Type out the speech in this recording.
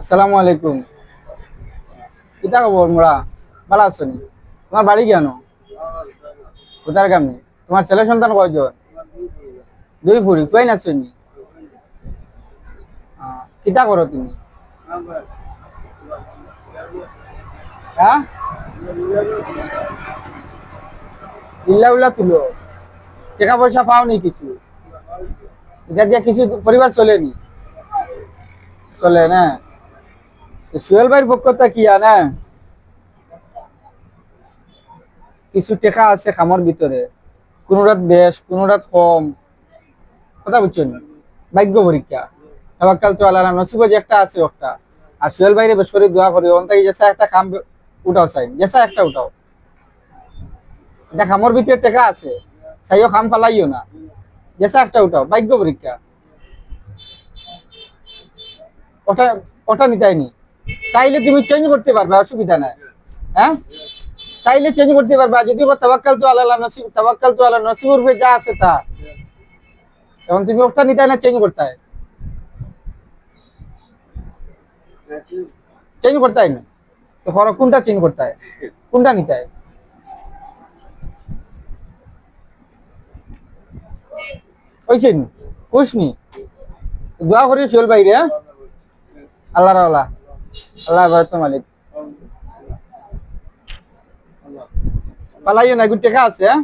আসসালামু আলাইকুম। কিতা খবর মোরা? ভালো আছো নি? তোমার বাড়ি কেন? কোথার গ্রামে তোমার ছেলে সন্তান কয়জন? দুই ফুড়ি ফুয়াই নি? আহ, কিতা করো তুমি? হ্যাঁ ইল্লা উল্লা তুলো। টাকা পয়সা পাও নি কিছু? এটা দিয়ে কিছু পরিবার চলেনি চলে না? সুহেল ভাইয়ের পক্ষটা কি না কিছু টেকা আছে খামর ভিতরে। কোন রাত বেশ, কোন রাত কম। কথা বুঝছেন? ভাগ্য পরীক্ষা। তাবাক্কাল তো আল্লাহ নসিব যে একটা আছে একটা। আর সুহেল ভাইরে বেশ করে দোয়া করি। অন থেকে জেসা একটা কাম উঠাও চাই জেসা একটা উঠাও। এটা খামর ভিতরে টেকা আছে। চাইও খাম পালাইও না। জেসা একটা উঠাও। ভাগ্য পরীক্ষা। ওটা ওটা নিতাইনি চাইলে তুমি চেঞ্জ করতে পারবে, অসুবিধা নাই। হ্যাঁ? চাইলে চেঞ্জ করতে পারবে, যদি তাবাক্কাল তো আল্লাহ নসিব তাবাক্কাল তো আল্লাহ নসিবুর উপরে যা আছে তা। এখন তুমি ওটা নিতে না চেঞ্জ করতে হয় চেঞ্জ করতে হয় না। তো হর কোনটা চেঞ্জ করতে হয় কোনটা নিতে হয় হয়েছে নি দোয়া চল বাইরে হ্যাঁ? আল্লাহ রাওলা আল্লাহ বারত মালিক। পালাইও না গুটি আছে হ্যাঁ?